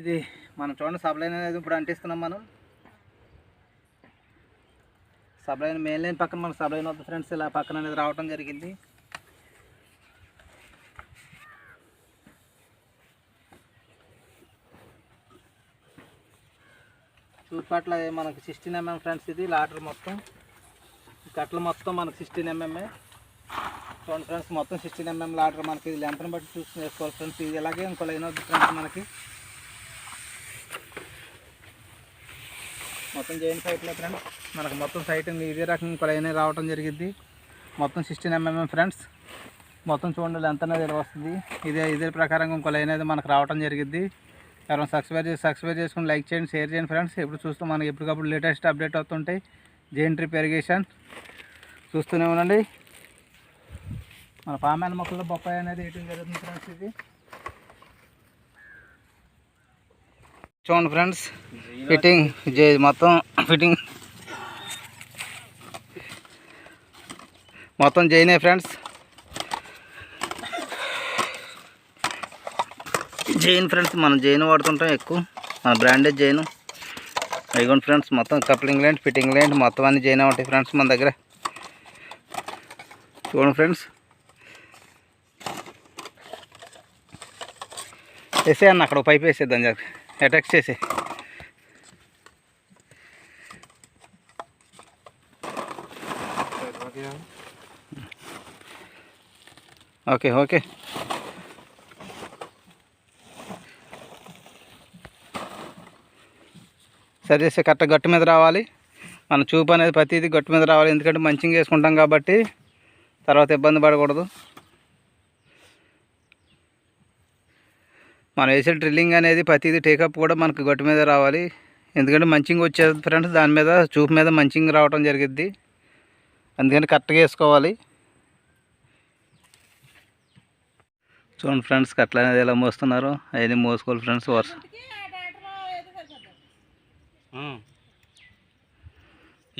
ఇది మనం చూడండి సబ్లైన్ అనేది ఇప్పుడు అంటిస్తున్నాం మనం. సబ్లైన్ మెయిన్ లైన్ పక్కన మన సబ్లైన్ వద్ద ఫ్రెండ్స్ ఇలా పక్కన అనేది రావటం జరిగింది. చూపట్ల మనకి సిక్స్టీన్ ఎంఎం ఫ్రెండ్స్ ఇది లాటర్ మొత్తం. ఈ కట్టలు మొత్తం మనకి సిక్స్టీన్ ఎంఎంఏ చూడండి ఫ్రెండ్స్ మొత్తం సిక్స్టీన్ ఎంఎం లాటర్ మనకి లెంత్ని బట్టి చూసి వేసుకోవాలి ఫ్రెండ్స్. ఇది ఇలాగే ఇంకో లైన్ వద్ద ఫ్రెండ్స్ మనకి. మొత్తం జైన్ సైట్లో ఫ్రెండ్స్ మనకు మొత్తం సైట్ ఇదే రకం ఇంకో లైన్ రావడం జరిగింది మొత్తం సిక్స్టీన్ ఎంఎంఎం ఫ్రెండ్స్ మొత్తం చూడండి ఎంత అనేది వస్తుంది. ఇదే ఇదే ప్రకారంగా ఇంకో లైన్ అనేది మనకు రావడం జరిగింది ఎవరైనా సబ్స్క్రైబ్ చేసి సబ్స్క్రైబ్ చేసుకుని లైక్ చేయండి షేర్ చేయండి ఫ్రెండ్స్ ఎప్పుడు చూస్తూ మనకి ఎప్పటికప్పుడు లేటెస్ట్ అప్డేట్ అవుతుంటాయి జైన్ ట్రిప్ ఇరిగేషన్. చూస్తూనే ఉండండి. మన పామాయిల మొక్కల్లో బొప్పాయి అనేది వేయటం జరుగుతుంది ఫ్రెండ్స్ ఇది. చూడండి ఫ్రెండ్స్ ఫిట్టింగ్ జే మొత్తం ఫిట్టింగ్ మొత్తం జైనే ఫ్రెండ్స్. జైన్ ఫ్రెండ్స్ మనం జైన్ వాడుతుంటాం ఎక్కువ. మన బ్రాండెడ్ జైన్. అయిగోండి ఫ్రెండ్స్ మొత్తం కప్లింగ్ లైన్ ఫిట్టింగ్ లైన్ మొత్తం అన్ని జైనే ఉంటాయి ఫ్రెండ్స్ మన దగ్గర. చూడండి ఫ్రెండ్స్. వేసేయన్న అక్కడ ఒక పైప్ వేసేద్దాం జర అటాక్ చేసి ఓకే ఓకే. సరే చేస్తే కరెక్ట్ గట్టు మీద రావాలి. మన చూపు అనేది ప్రతిదీ గట్టు మీద రావాలి. ఎందుకంటే మంచిగా వేసుకుంటాం కాబట్టి తర్వాత ఇబ్బంది పడకూడదు. మనం వేసే డ్రిల్లింగ్ అనేది ప్రతిదీ టేకప్ కూడా మనకు గట్టు మీద రావాలి. ఎందుకంటే మంచింగ్ వచ్చేది ఫ్రెండ్స్ దాని మీద చూపు మీద మంచింగ్ రావడం జరిగిద్ది. అందుకని కరెక్ట్గా వేసుకోవాలి. చూడండి ఫ్రెండ్స్ కట్ల అనేది ఎలా మోస్తున్నారు? అవన్నీ మోసుకోవాలి ఫ్రెండ్స్ వర్షం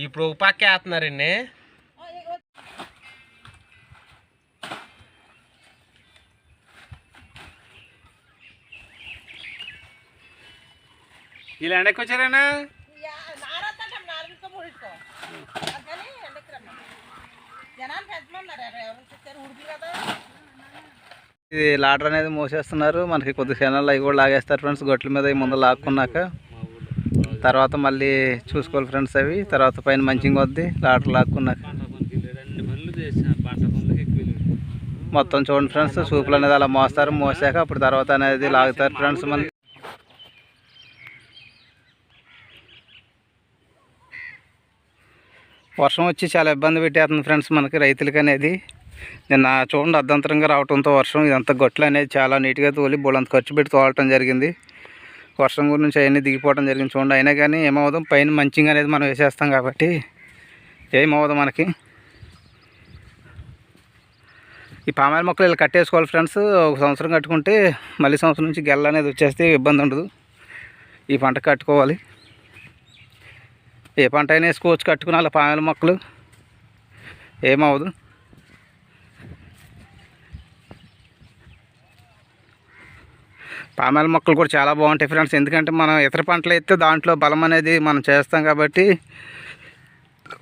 ఇప్పుడు ఒక పక్క వేస్తున్నారండి ఇలా ఎండకి వచ్చారేనా ఇది లాడర్ అనేది మోసేస్తున్నారు. మనకి కొద్ది క్షణాలు అవి కూడా లాగేస్తారు ఫ్రెండ్స్. గొట్ల మీద ఈ ముందు లాక్కున్నాక. తర్వాత మళ్ళీ చూసుకోవాలి ఫ్రెండ్స్ అవి. తర్వాత పైన మంచిగా వద్ది లాడర్ లాక్కున్నాక. రెండు పనులు చేసా పంట పనులకి ఎక్కువ మొత్తం చూడండి ఫ్రెండ్స్ సూపులు అనేది అలా మోస్తారు. మోసాక అప్పుడు తర్వాత అనేది లాగుతారు ఫ్రెండ్స్ మళ్ళీ. వర్షం వచ్చి చాలా ఇబ్బంది పెట్టేస్తుంది ఫ్రెండ్స్ మనకి రైతులకి అనేది. నిన్న చూడండి అర్ధంతరంగా రావడంతో వర్షం ఇదంతా గొట్లు అనేది చాలా నీట్గా తోలి బోలంత ఖర్చు పెట్టి తోలటం జరిగింది. వర్షం గురించి అవన్నీ దిగిపోవడం జరిగింది చూడండి. అయినా కానీ ఏమవుదాం పైన మంచింగ్ అనేది మనం వేసేస్తాం కాబట్టి. ఏమవుదాం మనకి? ఈ పామాయిల మొక్కలు ఇలా కట్టేసుకోవాలి ఫ్రెండ్స్. ఒక సంవత్సరం కట్టుకుంటే మళ్ళీ సంవత్సరం నుంచి గెల్ల అనేది వచ్చేస్తే ఇబ్బంది ఉండదు. ఈ పంట కట్టుకోవాలి. ఏ పంట అయినా వేసుకోవచ్చు కట్టుకున్నా అలా మొక్కలు. ఏమవదు పామాయిల మొక్కలు కూడా చాలా బాగుంటాయి ఫ్రెండ్స్. ఎందుకంటే మనం ఇతర పంటలు అయితే దాంట్లో బలం అనేది మనం చేస్తాం కాబట్టి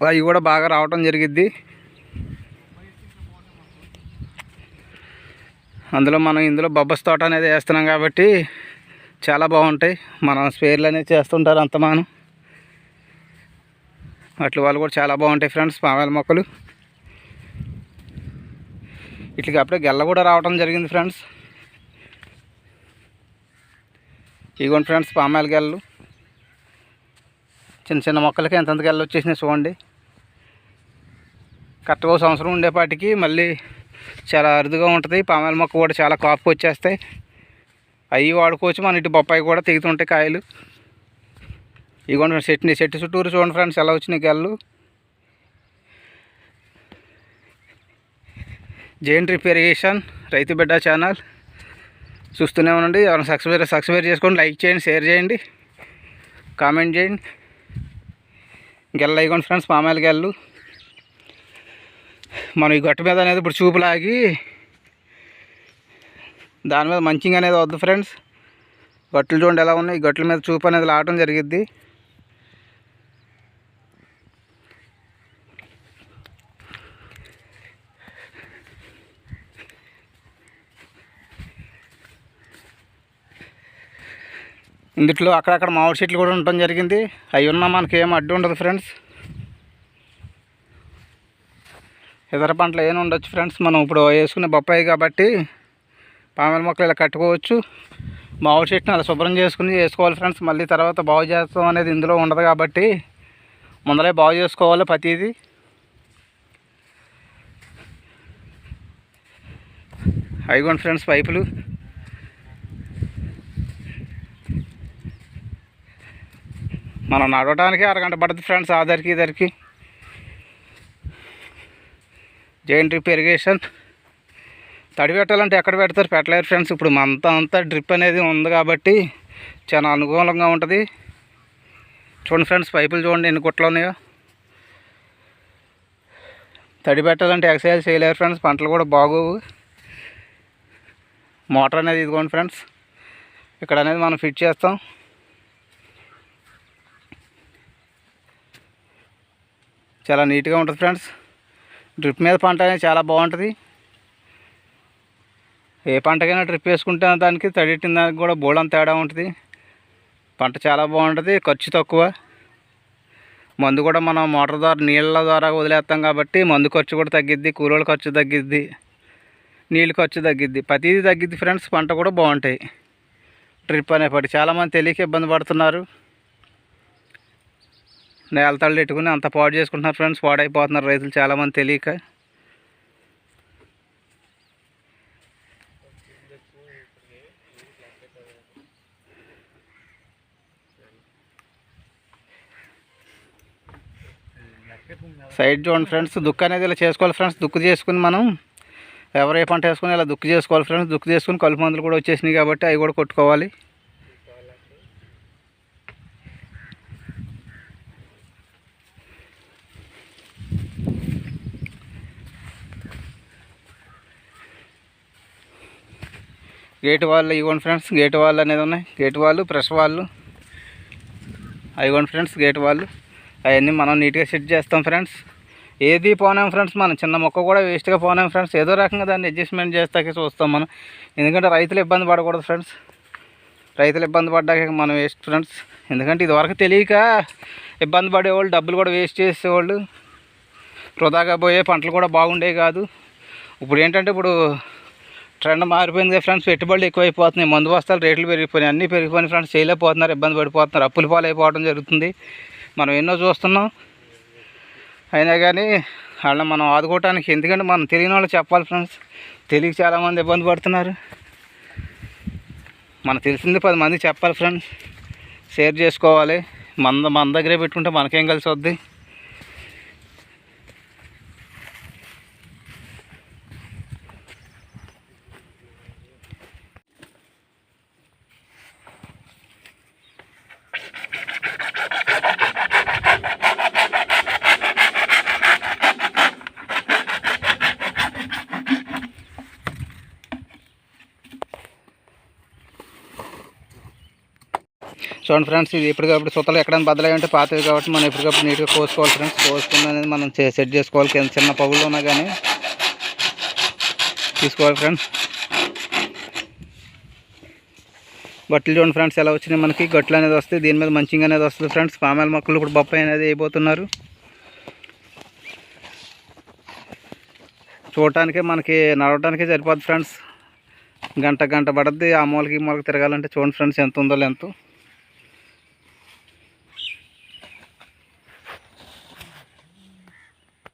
అవి కూడా బాగా రావటం జరిగిద్ది. అందులో మనం ఇందులో బొబ్బస్ తోట అనేది వేస్తున్నాం కాబట్టి చాలా బాగుంటాయి. మనం స్పేర్లు అనేది చేస్తుంటారు అంత మనం. అట్ల వాళ్ళు కూడా చాలా బాగుంటాయి ఫ్రెండ్స్ పామాయిల మొక్కలు. ఇట్లకి అప్పుడే గెల్ల కూడా రావడం జరిగింది ఫ్రెండ్స్. ఇదిగోండి ఫ్రెండ్స్ పామాయిల గెల్లలు చిన్న చిన్న మొక్కలకి ఎంతెంత గెల్ల వచ్చేసినాయి చూడండి. కరెక్ట్గా సంవత్సరం ఉండేపాటికి మళ్ళీ చాలా అరుదుగా ఉంటుంది. పామాయిల మొక్క కూడా చాలా కాపు వచ్చేస్తాయి. అవి వాడుకోవచ్చు. మన ఇటు బొప్పాయి కూడా తెగుతుంటాయి కాయలు. ఇదిగోండి చెట్టు చెట్టు చుట్టూరు చూడండి ఫ్రెండ్స్ ఎలా వచ్చినాయి గెల్లు. జైన్ డ్రిప్ రైతు బిడ్డ ఛానల్. చూస్తూనే ఉండండి ఎవరైనా సబ్స్క్రైబ్ సబ్స్క్రైబ్ చేసుకోండి లైక్ చేయండి షేర్ చేయండి కామెంట్ చేయండి. గెల్ల అయ్యండి ఫ్రెండ్స్ పామాయిల గెల్లు. మనం ఈ గట్టు మీద అనేది ఇప్పుడు చూపులాగి దాని మీద మంచింగ్ అనేది వద్దు ఫ్రెండ్స్. గట్లు చూడండి ఎలా ఉన్నాయి ఈ గట్ల మీద చూపు అనేది లాగటం జరిగిద్ది. ఇందుట్లో అక్కడక్కడ మామిడి చెట్లు కూడా ఉండటం జరిగింది. అవి ఉన్నా మనకి ఏం అడ్డు ఉండదు ఫ్రెండ్స్. ఇతర పంటలు ఏమి ఉండొచ్చు ఫ్రెండ్స్? మనం ఇప్పుడు వేసుకునే బొప్పాయి కాబట్టి పామెల మొక్కలు ఇలా కట్టుకోవచ్చు. మామిడి చెట్టుని అలా శుభ్రం చేసుకుని వేసుకోవాలి ఫ్రెండ్స్. మళ్ళీ తర్వాత బాగు చేస్తాం అనేది ఇందులో ఉండదు కాబట్టి ముందరే బాగు చేసుకోవాలి ప్రతిదీ. అయిగోండి ఫ్రెండ్స్ పైపులు. మనం నడవడానికి అరగంట పడుతుంది ఫ్రెండ్స్ ఆధార్కి ఇద్దరికి జైన్ డ్రిప్ ఇరిగేషన్. తడి పెట్టాలంటే ఎక్కడ పెడతారు? పెట్టలేరు ఫ్రెండ్స్ ఇప్పుడు మంత అంతా డ్రిప్ అనేది ఉంది కాబట్టి చాలా అనుకూలంగా ఉంటుంది. చూడండి ఫ్రెండ్స్ పైపులు చూడండి ఎన్ని కుట్లు ఉన్నాయో. తడి పెట్టాలంటే ఎక్సర్సైజ్ చేయలేరు ఫ్రెండ్స్ పంటలు కూడా బాగోవు. మోటార్ అనేది ఇదిగోండి ఫ్రెండ్స్ ఇక్కడ అనేది మనం ఫిట్ చేస్తాం. చాలా నీట్గా ఉంటుంది ఫ్రెండ్స్. డ్రిప్ మీద పంట అనేది చాలా బాగుంటుంది. ఏ పంటకైనా డ్రిప్ వేసుకుంటే దానికి తడిట్టిన దానికి కూడా బోళం తేడా ఉంటుంది. పంట చాలా బాగుంటుంది ఖర్చు తక్కువ. మందు కూడా మనం మోటార్ ద్వారా నీళ్ళ ద్వారా వదిలేస్తాం కాబట్టి మందు ఖర్చు కూడా తగ్గిద్ది కూలీల ఖర్చు తగ్గిద్ది నీళ్ళు ఖర్చు తగ్గిద్ది. ప్రతిదీ తగ్గిద్ది ఫ్రెండ్స్ పంట కూడా బాగుంటాయి. డ్రిప్ అనేప్పటి చాలామంది తెలియక ఇబ్బంది పడుతున్నారు. నేలతాళ్ళు పెట్టుకుని అంత పాడు చేసుకుంటున్నారు ఫ్రెండ్స్ పాడైపోతున్నారు రైతులు చాలామంది తెలియక. సైడ్ చూడండి ఫ్రెండ్స్ దుక్కు అనేది ఇలా చేసుకోవాలి ఫ్రెండ్స్ దుక్కు చేసుకుని మనం ఎవరు ఏ పంట వేసుకుని ఇలా దుక్కు చేసుకోవాలి ఫ్రెండ్స్ దుక్కు చేసుకుని కలుపు మందులు కూడా వచ్చేసినాయి కాబట్టి అవి కూడా కొట్టుకోవాలి. గేట్ వాళ్ళు ఇవ్వండి ఫ్రెండ్స్ గేట్ వాళ్ళు అనేది ఉన్నాయి. గేట్ వాళ్ళు ప్రెస్ వాళ్ళు ఇవ్వండి ఫ్రెండ్స్ గేట్ వాళ్ళు అవన్నీ మనం నీట్గా సెట్ చేస్తాం ఫ్రెండ్స్ ఏది పోనాం ఫ్రెండ్స్ మనం చిన్న మొక్క కూడా వేస్ట్గా పోనాం ఫ్రెండ్స్ ఏదో రకంగా దాన్ని అడ్జస్ట్మెంట్ చేస్తాకే చూస్తాం మనం. ఎందుకంటే రైతులు ఇబ్బంది పడకూడదు ఫ్రెండ్స్ రైతులు ఇబ్బంది పడ్డాక మనం వేస్ట్ ఫ్రెండ్స్ ఎందుకంటే ఇదివరకు తెలియక ఇబ్బంది పడేవాళ్ళు డబ్బులు కూడా వేస్ట్ చేసేవాళ్ళు. వృధాగా పోయే పంటలు కూడా బాగుండేవి కాదు. ఇప్పుడు ఏంటంటే ఇప్పుడు ట్రెండ్ మారిపోయింది కదా ఫ్రెండ్స్. పెట్టుబడులు ఎక్కువైపోతున్నాయి. మందు బస్తాలు రేట్లు పెరిగిపోయినాయి. అన్నీ పెరిగిపోయినాయి ఫ్రెండ్స్. చేయలేకపోతున్నారు ఇబ్బంది పడిపోతున్నారు. అప్పుల పాలైపోవడం జరుగుతుంది. మనం ఎన్నో చూస్తున్నాం. అయినా కానీ వాళ్ళని మనం ఆదుకోవటానికి ఎందుకంటే మనం తెలియని వాళ్ళు చెప్పాలి ఫ్రెండ్స్. తెలియక చాలామంది ఇబ్బంది పడుతున్నారు. మనకు తెలిసింది పది మంది చెప్పాలి ఫ్రెండ్స్. షేర్ చేసుకోవాలి. మన మన దగ్గరే పెట్టుకుంటే మనకేం కలిసి వద్ది? చూడండి ఫ్రెండ్స్ ఇది ఎప్పటికప్పుడు సుతలు ఎక్కడైనా బద్దలై ఉంటే పాతవి కాబట్టి మనం ఎప్పటికప్పుడు నీట్గా కోసుకోవాలి ఫ్రెండ్స్. కోసుకుని అనేది మనం సెట్ చేసుకోవాలి. కింద చిన్న పగులు ఉన్నా కానీ తీసుకోవాలి ఫ్రెండ్స్. బట్టలు చూడండి ఫ్రెండ్స్ ఎలా వచ్చినాయి మనకి. గట్లు అనేది వస్తాయి. దీని మీద మంచిగా అనేది వస్తుంది ఫ్రెండ్స్. పామాయిల మొక్కలు ఇప్పుడు బొప్పాయి అనేది అయిపోతున్నారు. చూడటానికే మనకి నడవటానికే సరిపోద్ది ఫ్రెండ్స్. గంట గంట పడుద్ది. ఆ మూలకి ఈ మూలకి తిరగాలంటే చూడండి ఫ్రెండ్స్ ఎంత ఉందో ఎంతో